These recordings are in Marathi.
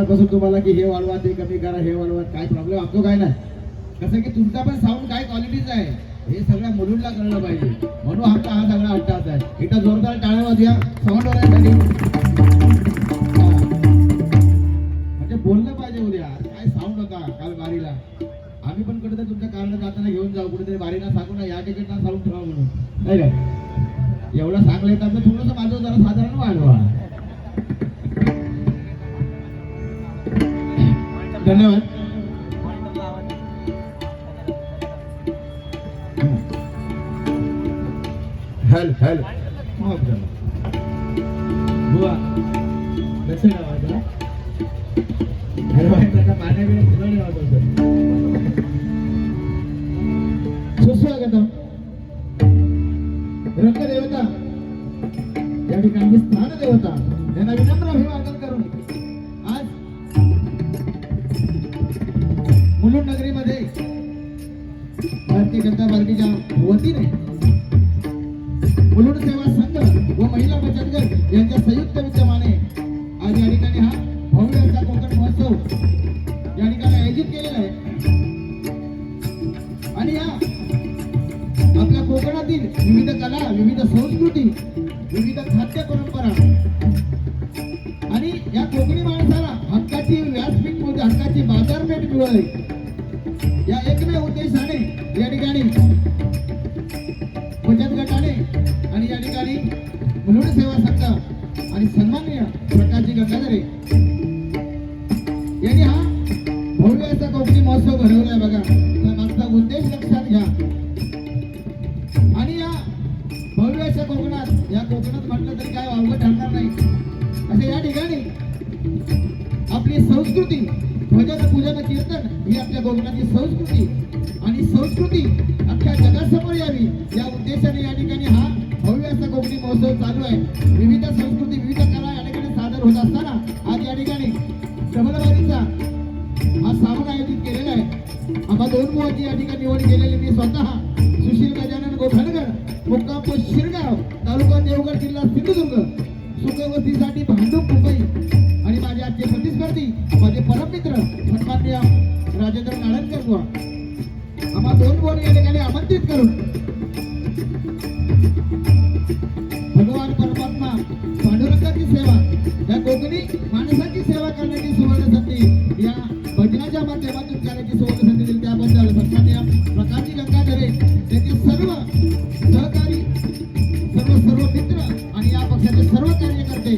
म्हणत बसून तुम्हाला की हे वाढवा ते कमी करा हे वाढवा काय प्रॉब्लेम आपतो काय नाही. कसं की तुमचा पण साऊंड काय क्वालिटीच आहे? हे सगळ्या मुलींना कळलं पाहिजे. म्हणून आमचा हा सगळा अट्टाच आहे. इथं जोरदार टाळ्या द्या साऊंड वाढण्यासाठी म्हणजे बोललं पाहिजे उद्या. काय साऊंड होता काल बारीला आम्ही पण कुठेतरी तुमच्या कारण जाताना घेऊन जाऊ. कुठेतरी बारीला सांगू ना या तिकीटला साऊंड ठेवा म्हणून. नाही का? एवढं सांगलं तर थोडंसं माझं जरा साधारण वाढवा. धन्यवाद. मुलुंड नगरीमध्ये भारतीय जनता पार्टीच्या वतीने मुलुंड सेवा संघ व महिला बचत गट यांच्या संयुक्त विद्यमाने मुलुंड सेवा संघ आणि सन्माननीय प्रकाशजी गंगाधरे दोन मुवाची या ठिकाणी निवड केलेली मी स्वतः सुशील गजानन गोठणकर मुक्काम पोस्ट शिरगाव तालुका देवगड जिल्हा सिंधुदुर्ग. सुखवस्तीसाठी भांडूप मुंबई आणि माझे आजचे प्रतिस्पर्धी माझे परममित्र सन्मान्य राजेंद्र नारायणकर बुवा. आम्हा दोन बोल या ठिकाणी आमंत्रित करून भगवान परमात्मा पांडुरंगाची सेवा या कोकणी माणसाची सेवा करण्याची सुवर्ण संधी या भजनाच्या माध्यमातून करण्याची सुवर्ण संधी पक्षाचे सर्व कार्यकर्ते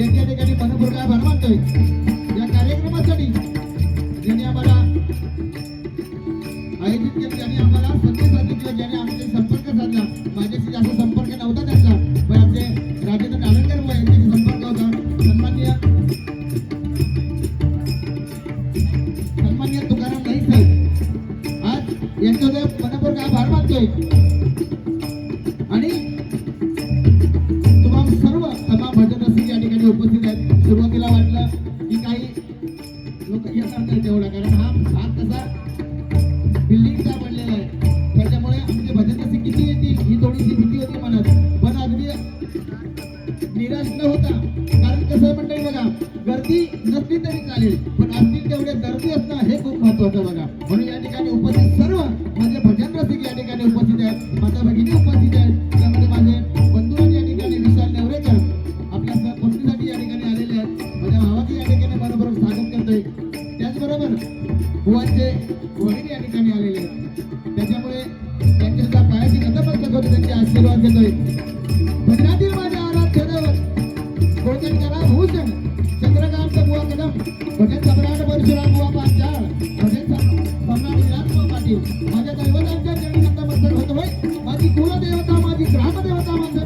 यांच्या ठिकाणी मनपूर्वक आभार मानतोय. जरा भूषण चंद्रकांत बुवा कदम भजन सम्राट परशुराम बुवा पांचाळ भजन सम्राट विराट बुवा पाटील. माझ्या दैवतांच्या चरणी नतमस्तक होतो माझी कुलदेवता माझी ग्रामदेवता माझे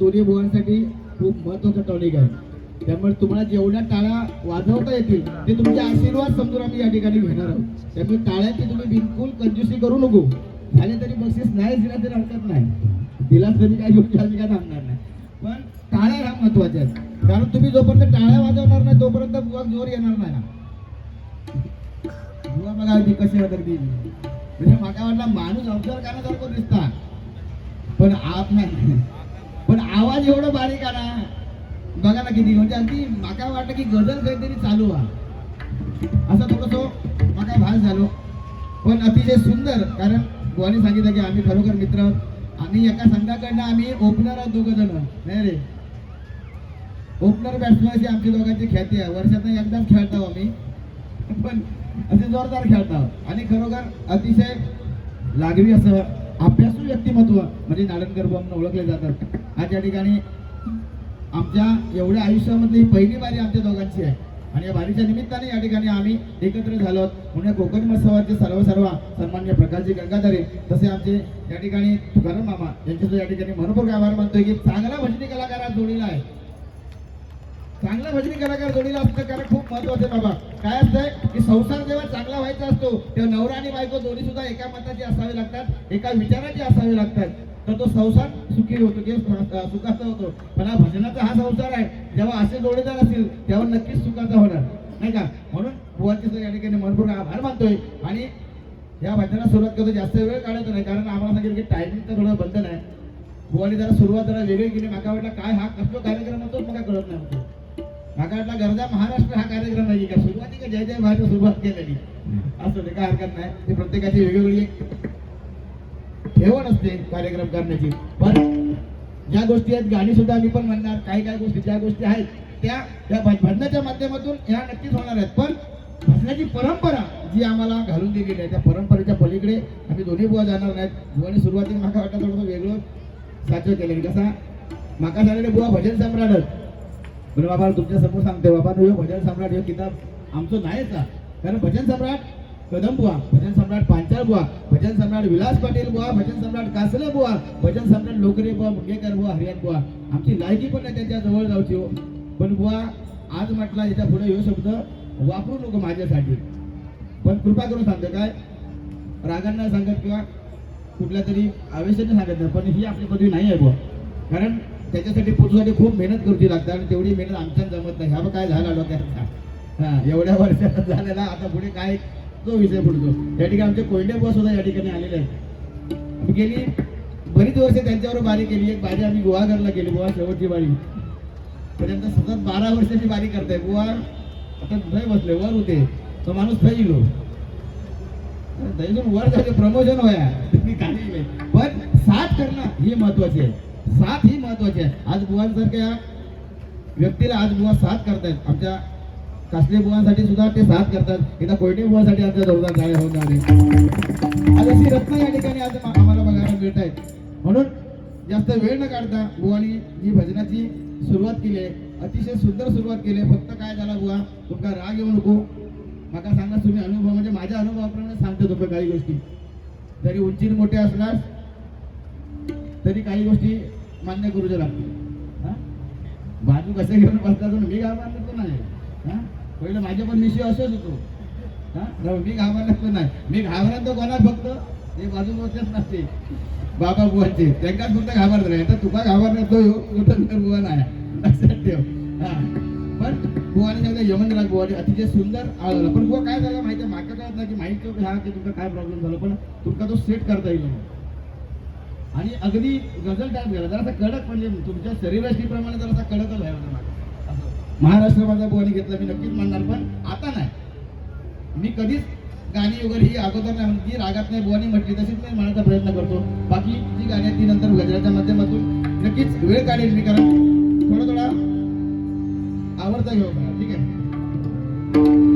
दोन्ही भुवांसाठी खूप महत्वाचं टॉनिक आहे. त्यामुळे तुम्हाला जेवढ्या टाळ्या वाजवता येतील ते तुमचे आशीर्वाद समजून आम्ही या ठिकाणी घेणार आहोत. त्यामुळे टाळ्याची तुम्ही बिलकुल कंजूसी करू नको. झाले तरी बक्षीस नाही दिला तरी हरकत नाही. दिलाच तरी काय घेऊन आम्ही काय थांबणार नाही. पण टाळ्या ह्या महत्त्वाच्या आहेत. कारण तुम्ही जोपर्यंत टाळ्या वाजवणार नाही तोपर्यंत बुवा जोर येणार नाही ना. बुवा बघा अगदी कशी अगदी म्हणजे माझ्या वाटला माणूस अवजार करण्यासारखं दिसता? पण आप नाही. पण आवाज एवढं बारीक आला बघा ना किती म्हणजे अगदी माका वाटलं की गजल काहीतरी चालू हा असं थोडंसं माका भास झालो. पण अतिशय सुंदर कारण बुवाने सांगितलं की आम्ही खरोखर मित्र आम्ही एका संघाकडनं आम्ही ओपनर आहोत दोघं जण. नाही रे? ओपनर बॅट्समॅनची आमची दोघांची ख्याती आहे. वर्षातून एकदाच खेळतो आम्ही. पण असे जोरदार खेळतो. आणि खरोखर अतिशय लागवी असं अभ्यासू व्यक्तिमत्व म्हणजे नारायणकर म्हणून ओळखले जातात. आज या ठिकाणी आमच्या एवढ्या आयुष्यामधली पहिली बारी आमच्या दोघांची आहे. आणि या बारीच्या निमित्ताने या ठिकाणी आम्ही एकत्र झालो आहोत. म्हणून कोकण महोत्सवाचे सर्व सर्व सन्मान्य प्रकाशजी गंगाधरे तसे आमचे या ठिकाणी तुकाराम मामा यांचे या ठिकाणी मनपूर्वक आभार मानतोय की चांगला भजनी कलाकार आज जोडीला आहे. चांगला भजनी कलाकार जोडीला? असतं कारण खूप महत्वाचं आहे बाबा. काय असतंय? की संसार जेव्हा चांगला व्हायचा असतो तेव्हा नवरा आणि बायको दोन्ही सुद्धा एका मताची असावे लागतात एका विचाराची असावे लागतात. तर तो संसार सुखी होतो किंवा सुखाचा होतो. पण हा भजनाचा हा संसार आहे जेव्हा असे जोडीदार असतील तेव्हा नक्कीच सुखाचा होणार. नाही का? म्हणून बुवांचे सर या ठिकाणी मनपूर्वक आभार मानतोय. आणि या भजनाला सुरुवात करतो जास्त वेळ काढायचा नाही कारण आम्हाला सांगितलं की टायमिंगचं थोडं बंधन आहे. बुवानी जरा सुरुवात जरा वेगळी केली माका वाटलं काय हा कसलो कार्यक्रम होतो मला कळत नाही वाटला गरजा महाराष्ट्र हा कार्यक्रम नाही का? सुरुवाती का जय जय भारत सुरुवात केलेली. असं ते काय हरकत नाही. ते प्रत्येकाची वेगवेगळी ठेवण असते कार्यक्रम करण्याची. पण ज्या गोष्टी आहेत गाणी सुद्धा मी पण म्हणणार. काही काही गोष्टी ज्या गोष्टी आहेत त्या त्या भज- भजनाच्या माध्यमातून ह्या नक्कीच होणार आहेत. पण भजनाची परंपरा जी आम्हाला घालून दिलेली आहे त्या परंपरेच्या पलीकडे आम्ही दोन्ही बुवा जाणार नाहीत. बुवाने सुरुवातीला माका वाटतं थोडंसं वेगळं साचव केलं कसा माका झालेले बुवा भजन सम्राट आहेत. बरं बाबा तुमच्यासमोर सांगते बाबा ह्यो भजन सम्राट हे किताब आमचं नाहीच कारण भजन सम्राट कदम बुवा भजन सम्राट पांचाळ बुवा भजन सम्राट विलास पाटील बुवा भजन सम्राट कासले बुवा भजन सम्राट लोकरे बुवा मुंगेकर बुवा हरियाण बुवा आमची लायकी पण नाही त्यांच्या जवळ जाऊची हो. पण बुवा आज म्हटला याच्यापुढे ह्यो शब्द वापरू नको माझ्यासाठी. पण कृपा करून सांगतो काय? रागांना सांगत किंवा कुठल्या तरी आवेशाने सांगत नाही पण ही आपली पदवी नाही आहे बुवा. कारण त्याच्यासाठी पोचण्यासाठी खूप मेहनत करूची लागते आणि तेवढी मेहनत आमच्यात जमत नाही. ह्या काय झाला डोक्यात. हा एवढ्या वर्षात झालेला आता पुढे काय तो विषय पुढतो. या ठिकाणी आमचे कोयंडे बॉस सुद्धा या ठिकाणी आलेले आहेत. गेली बरीच वर्ष त्यांच्यावर बारी केली. एक बारी आम्ही गुवाघरला केली बुवा शेवटची बारी. पर्यंत सतत बारा वर्षाची बारी करताय. बुवा आता थंय बसले वर होते. तो माणूस थंय गेलो थंयसून वर झाले प्रमोशन होया. तुम्ही काही पण साथ करणं ही महत्वाची आहे. साथ ही महत्वाची आहे. आज बुवांसारख्या व्यक्तीला आज बुवा साथ करतायत. आमच्या कासले बुवांसाठी सुद्धा ते साथ करतात. एकदा कोयटे बुवांसाठी आमच्या जोरदार जाळ्या होऊन जाणे आज अशी रत्न या ठिकाणी आज आम्हाला बघायला मिळत आहेत म्हणून जास्त वेळ न काढता बुवानी ही भजनाची सुरुवात केली आहे अतिशय सुंदर सुरुवात केली आहे. फक्त काय झाला बुवा? तुमका राग येऊ नको. माका सांगा तुम्ही अनुभव. म्हणजे माझ्या अनुभवाप्रमाणे सांगतो तुम्ही काही गोष्टी. जरी उंचीन मोठे असणार तरी काही गोष्टी मान्य करूच्या लागते हा? बाजू कसे घेऊन बसला तो मी घाबरलो तो नाही. हा? पहिलं माझ्या पण मिशी असंच होतो. हा? मी घाबरला तो नाही. मी घाबरत तो कोणाच फक्त? ते बाजू बसत नसते. बाबा बुवांचे त्यांकाच फक्त घाबरत नाही. तर तुका घाबरणार तो कुठं तर बुवा नाही. लक्षात ठेव. हा. पण बुवाने सांगितलं यमनराज बुवाने अतिशय सुंदर आवडलं पण बुवा काय झालं माहिती मागं कळत नाही की माहिती हा की तुमचा काय प्रॉब्लेम झाला? पण तुमका तो सेट करता येईल. म्हणून. आणि अगदी गझल टाईप गेला जरासा कडक म्हणजे तुमच्या शरीरयष्टीप्रमाणे जरासा कडकच आहे माझं माझा असं. महाराष्ट्र माझा बुवानी घेतला मी नक्कीच म्हणणार पण आता नाही. मी कधीच गाणी वगैरे ही अगोदर नाही म्हणत, रागात नाही बुवानी म्हटली तशीच मी म्हणायचा प्रयत्न करतो. बाकी जी गाणी ती नंतर गजराच्या माध्यमातून नक्कीच वेळ काढेल मी कारण थोडा थोडा आवडता घेऊ ठीक आहे?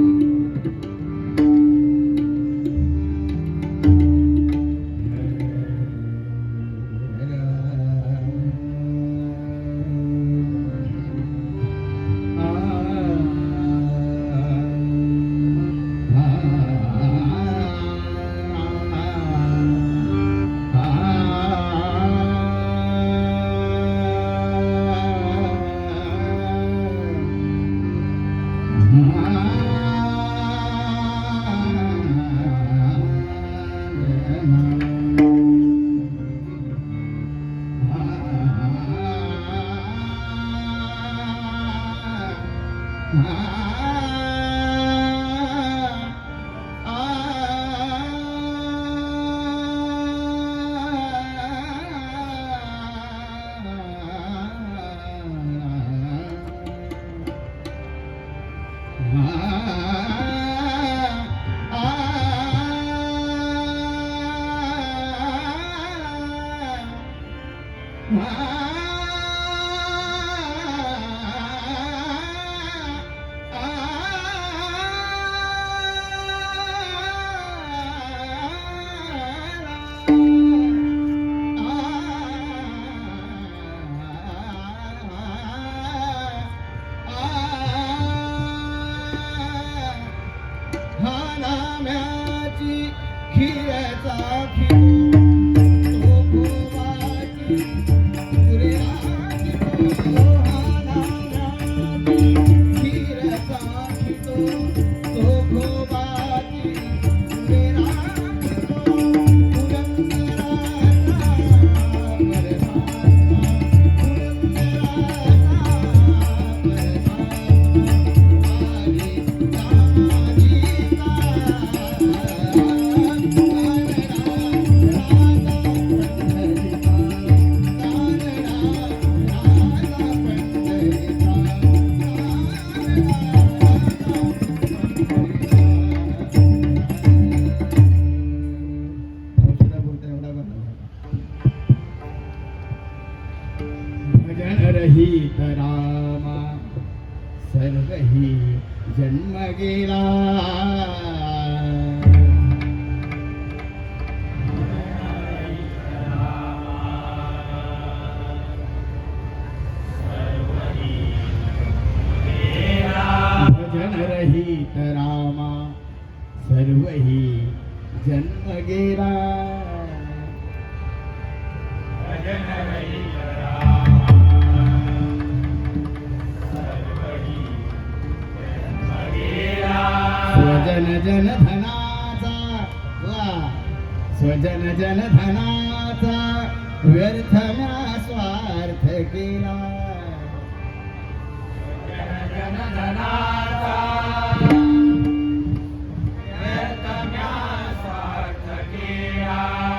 ജന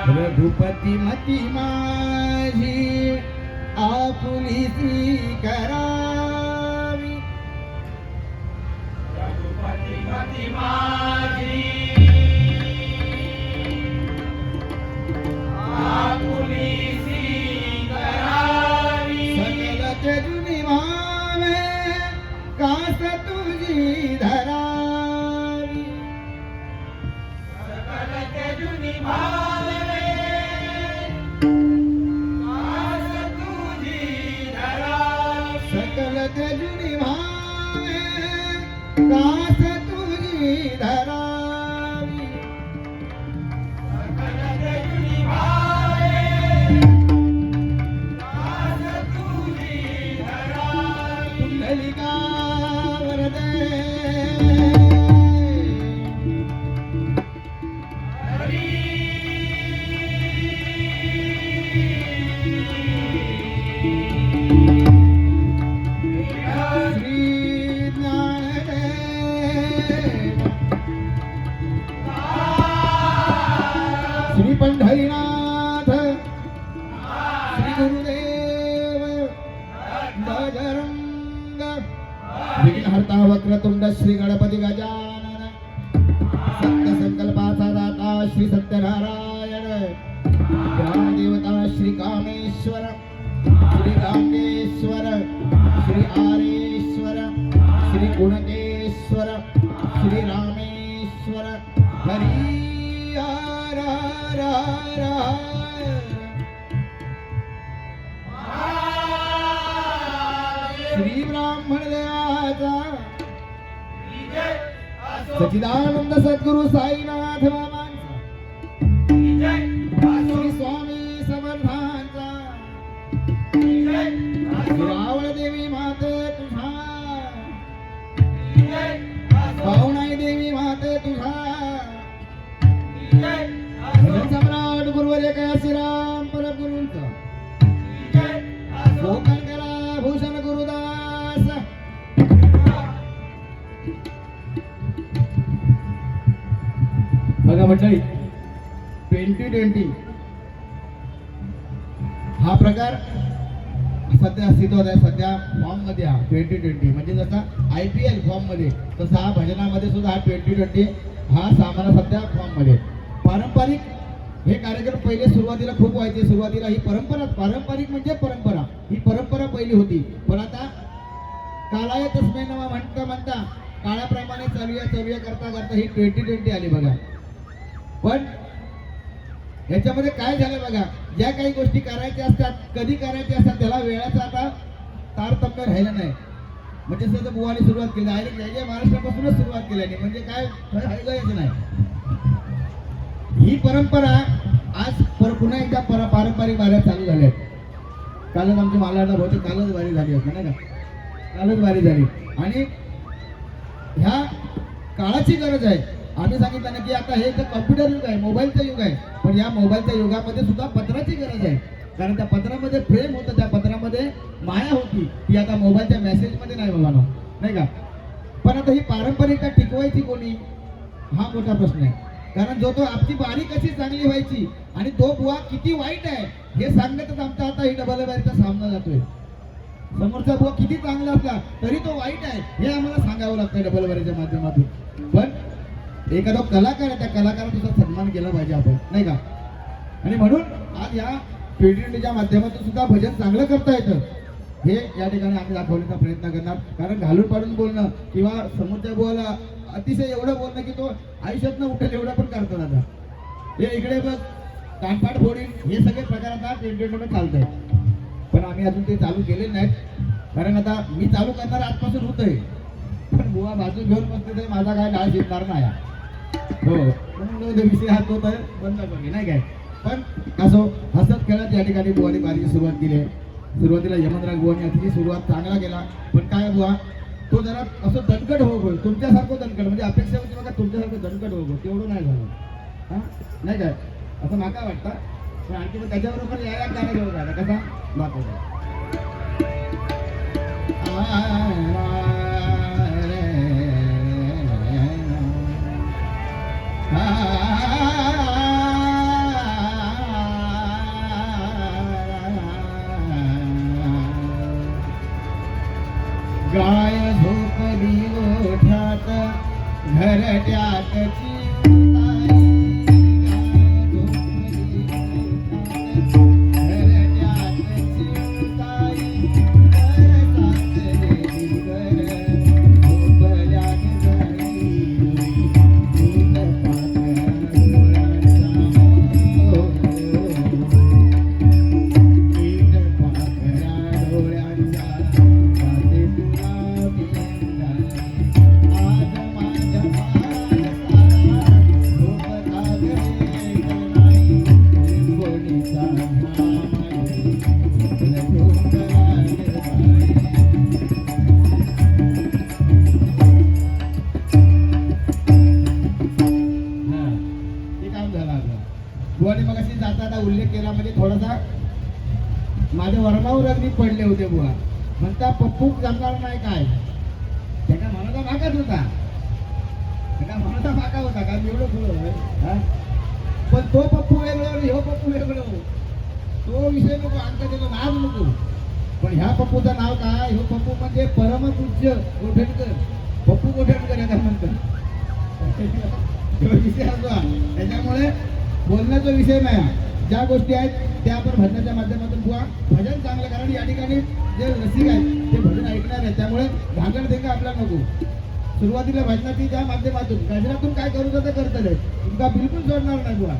रघुपती मती माझी आपुली ती करावी. रघुपती मती माझी सकल जजुनी भावे कास तुझी धरा। पंढरीनाथ। श्री गुरुदेव गजरंग विघ्नहर्ता वक्रतुंड श्री गणपती गजानन। सत्य संकल्पाचा दाता श्री सत्यनारायण। ग्रामदेवता श्री कामेश्वर। श्री कामेश्वर श्री आरेश्वर देवाचा सचिदानंद सद्गुरु साईनाथ बाबांचा। श्री स्वामी समर्थांचा। रावळ देवी माते तुझा। पाहुणाई देवी माते तुझा। सम्राट गुरुवर्य श्रीराम परमगुरूंचा मंडळी ट्वेंटी ट्वेंटी. हा प्रकार सध्या अस्तित्वात आहे. सध्या फॉर्ममध्ये हा ट्वेंटी ट्वेंटी. म्हणजे जसा आय पी एल फॉर्ममध्ये तसा हा भजनामध्ये सुद्धा हा ट्वेंटी ट्वेंटी हा सामना सध्या फॉर्ममध्ये. पारंपरिक हे कार्यक्रम पहिले सुरुवातीला खूप व्हायचे. सुरुवातीला ही परंपरा पारंपरिक म्हणजे परंपरा. ही परंपरा पहिली होती. पण आता कालाय तस्मे नवा म्हणता म्हणता काळाप्रमाणे चालूया चालूया करता करता ही ट्वेंटी ट्वेंटी आली बघा. पण याच्यामध्ये काय झालं बघा ज्या काही गोष्टी करायच्या असतात कधी करायच्या असतात त्याला वेळाचा आता तारतम्य राहिला नाही. म्हणजे सध्या बुवाने सुरुवात केली डायरेक्ट जय जय महाराष्ट्रापासूनच सुरुवात केल्याने म्हणजे काय हळगायचं नाही. ही परंपरा आज पर पुन्हा एकदा पर पारंपरिक वाऱ्या चालू झाल्या आहेत कालच आमच्या मालाडा होते कालच वारी झाली होती नाही का? कालच वारी झाली. आणि ह्या काळाची गरज आहे. आम्ही सांगितलं ना की आता हे तर कम्प्युटर युग आहे मोबाईलचं युग आहे. पण या मोबाईलच्या युगामध्ये सुद्धा पत्राची गरज आहे. कारण त्या पत्रामध्ये प्रेम होतं त्या पत्रामध्ये माया होती. ती आता मोबाईलच्या मेसेजमध्ये नाही बाबा नाही का? पण आता ही पारंपरिकता टिकवायची कोणी? हा मोठा प्रश्न आहे. कारण जो तो आपली बारी कशी चांगली व्हायची आणि तो बुवा किती वाईट आहे हे सांगण्यातच आमचा आता ही डबल बारीचा सामना जातोय. समोरचा बुवा किती चांगला असला तरी तो वाईट आहे हे आम्हाला सांगावं लागतं डबल बारीच्या माध्यमातून. पण एखादा कलाकार आहे त्या कलाकाराचा सन्मान केला पाहिजे आपण नाही का? आणि म्हणून आज या ट्वेंटी माध्यमातून सुद्धा भजन चांगलं करता येतं. हे या ठिकाणी आम्ही दाखवण्याचा प्रयत्न करणार. कारण घालून पाडून बोलणं किंवा समोरच्या बोला अतिशय एवढं बोलणं की तो आयुष्यात न उठेल एवढं पण करतो आता हे इकडे बघ कानपाट फोडील हे सगळे प्रकार आता एंटरटेनमेंट चालत आहेत पण आम्ही अजून ते चालू केले नाहीत. कारण आता मी चालू करणार आजपासून होतंय. पण बुवा बाजू घेऊन बसते तर माझा काय डाळ शिकणार नाही. हो विषय बंद नाही काय पण असो हसत खेळत या ठिकाणी बुवाने बारीची सुरुवात केली आहे सुरुवातीला यमनराज बुवाने अतिशय सुरुवात चांगला केला पण काय बुवा तो जरा असं दणकट हो गो तुमच्यासारखं दणकट म्हणजे अपेक्षा होती बघा तुमच्यासारखं दणकट हो गो तेवढं नाही झालं नाही काय असं माका वाटतं पण आणखी मग त्याच्याबरोबर यायला या गाणं घेऊन राहिला कसा दाखवतो गाय झोपली ओठात घरट्यात खूप पप्पू जमणार नाही काय? त्याच्या मनाचा भागच होता. त्याच्या मनाचा भागा होता का एवढं पुढं पण तो पप्पू वेगळं हो ह्यो पप्पू वेगळं. तो विषय नको आमचा त्याचं नाव नको. पण ह्या पप्पूचं नाव काय? ह्यो पप्पू म्हणजे परमपूज्य गोठणकर पप्पू गोठणकर याचा म्हणतात. तो विषय असतो त्याच्यामुळे बोलण्याचा विषय नाही ज्या गोष्टी आहेत त्या आपण भजनाच्या माध्यमातून बुवा. भजन चांगलं कारण या ठिकाणी जे रसिक आहेत ते भजन ऐकणार आहेत. त्यामुळे घागर देखील आपल्याला नको. सुरुवातीला भजनाची त्या माध्यमातून गजरातून काय करू तर ते करतले तुमका बिलकुल सोडणार नाही बुवा.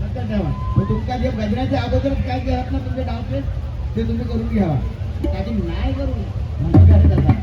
लक्षात ठेवा. मग तुमका जे गजराच्या अगोदरच काय करत ना तुमचे डावचे ते तुम्ही करून घ्यावा. काही नाही करू. म्हणजे काय